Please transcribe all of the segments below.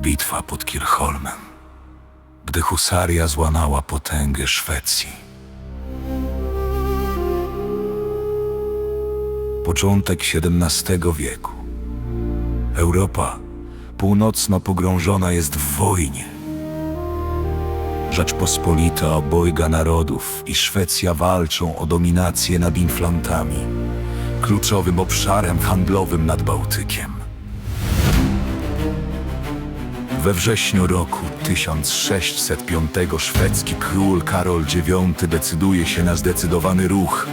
Bitwa pod Kirchholmem, gdy husaria złamała potęgę Szwecji. Początek XVII wieku. Europa północno pogrążona jest w wojnie. Rzeczpospolita obojga narodów i Szwecja walczą o dominację nad Inflantami, kluczowym obszarem handlowym nad Bałtykiem. We wrześniu roku 1605 szwedzki król Karol IX decyduje się na zdecydowany ruch.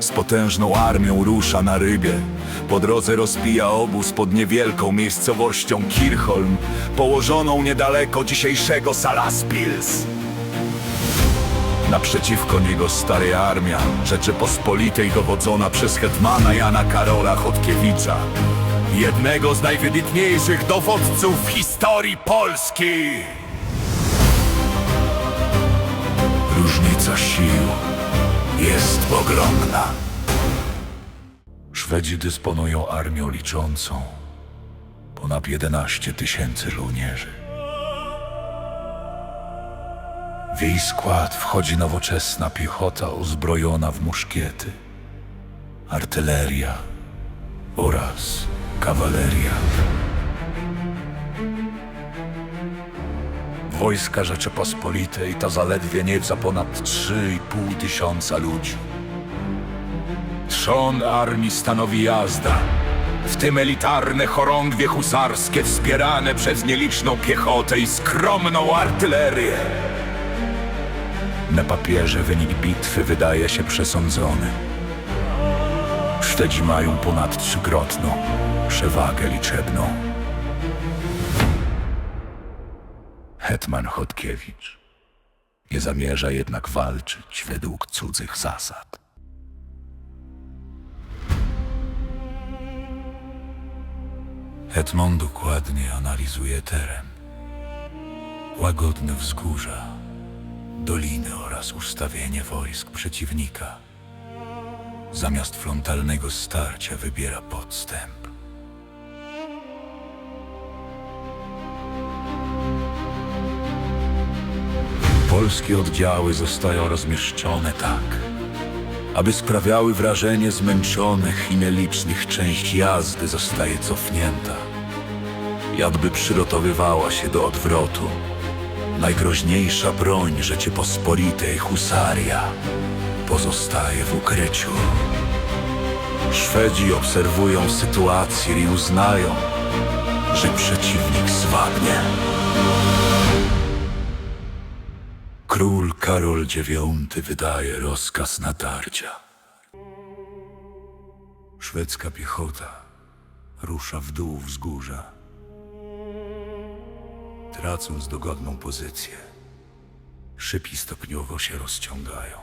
Z potężną armią rusza na rybie. Po drodze rozbija obóz pod niewielką miejscowością Kirchholm, położoną niedaleko dzisiejszego Salaspils. Naprzeciwko niego stary armia Rzeczypospolitej dowodzona przez hetmana Jana Karola Chodkiewicza, jednego z najwybitniejszych dowódców w historii Polski. Różnica sił jest ogromna. Szwedzi dysponują armią liczącą ponad 11 tysięcy żołnierzy. W jej skład wchodzi nowoczesna piechota uzbrojona w muszkiety, artyleria oraz kawaleria. Wojska Rzeczypospolitej to zaledwie nieco ponad 3,5 tysiąca ludzi. Trzon armii stanowi jazda, w tym elitarne chorągwie husarskie wspierane przez nieliczną piechotę i skromną artylerię. Na papierze wynik bitwy wydaje się przesądzony. Szwedzi mają ponad trzykrotną przewagę liczebną. Hetman Chodkiewicz nie zamierza jednak walczyć według cudzych zasad. Hetman dokładnie analizuje teren. Łagodne wzgórza, doliny oraz ustawienie wojsk przeciwnika. Zamiast frontalnego starcia wybiera podstęp. Polskie oddziały zostają rozmieszczone tak, aby sprawiały wrażenie zmęczonych i nielicznych część jazdy zostaje cofnięta. Jakby przygotowywała się do odwrotu. Najgroźniejsza broń Rzeczypospolitej husaria pozostaje w ukryciu. Szwedzi obserwują sytuację i uznają, że przeciwnik słabnie. Król Karol IX wydaje rozkaz natarcia. Szwedzka piechota rusza w dół wzgórza, tracąc dogodną pozycję. Szypi stopniowo się rozciągają.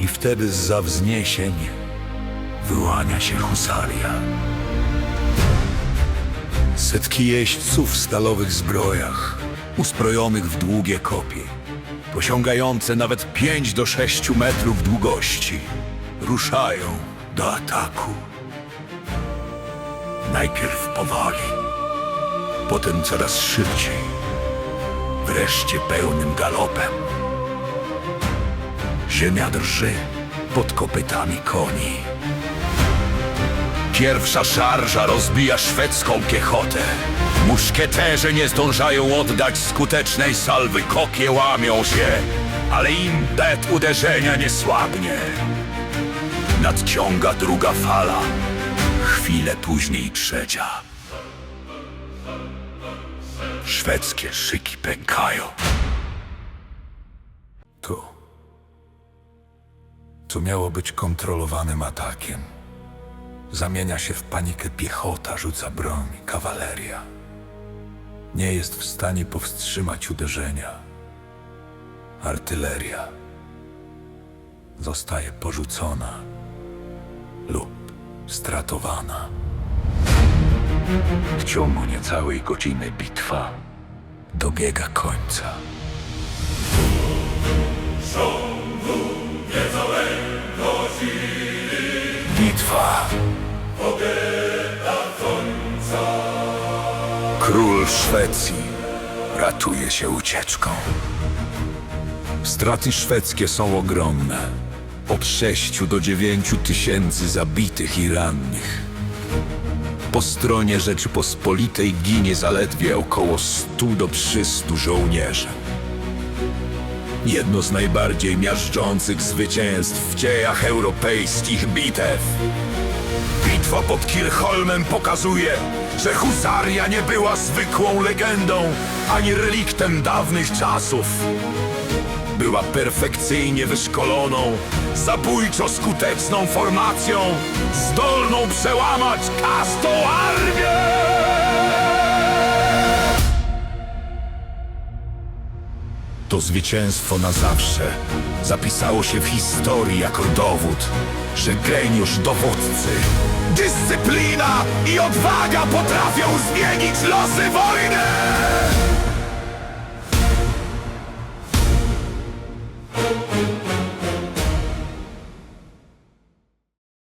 I wtedy zza wzniesień wyłania się husaria. Setki jeźdźców w stalowych zbrojach, uzbrojonych w długie kopie, posiągające nawet 5 do 6 metrów długości, ruszają do ataku. Najpierw powoli, potem coraz szybciej, wreszcie pełnym galopem. Ziemia drży pod kopytami koni. Pierwsza szarża rozbija szwedzką piechotę. Muszkieterzy nie zdążają oddać skutecznej salwy. Kokie łamią się, ale impet uderzenia nie słabnie. Nadciąga druga fala. Chwilę później trzecia. Szwedzkie szyki pękają. Tu. Co miało być kontrolowanym atakiem zamienia się w panikę piechota, rzuca broń, kawaleria. Nie jest w stanie powstrzymać uderzenia. Artyleria zostaje porzucona lub stratowana. W ciągu niecałej godziny bitwa dobiega końca. Bitwa Król Szwecji ratuje się ucieczką. Straty szwedzkie są ogromne. Od 6 do 9 tysięcy zabitych i rannych. Po stronie Rzeczypospolitej ginie zaledwie około 100 do 300 żołnierzy. Jedno z najbardziej miażdżących zwycięstw w dziejach europejskich bitew. Bitwa pod Kirchholmem pokazuje, że husaria nie była zwykłą legendą, ani reliktem dawnych czasów. Była perfekcyjnie wyszkoloną, zabójczo skuteczną formacją, zdolną przełamać każdą armię! To zwycięstwo na zawsze zapisało się w historii jako dowód, że geniusz dowódcy, dyscyplina i odwaga potrafią zmienić losy wojny!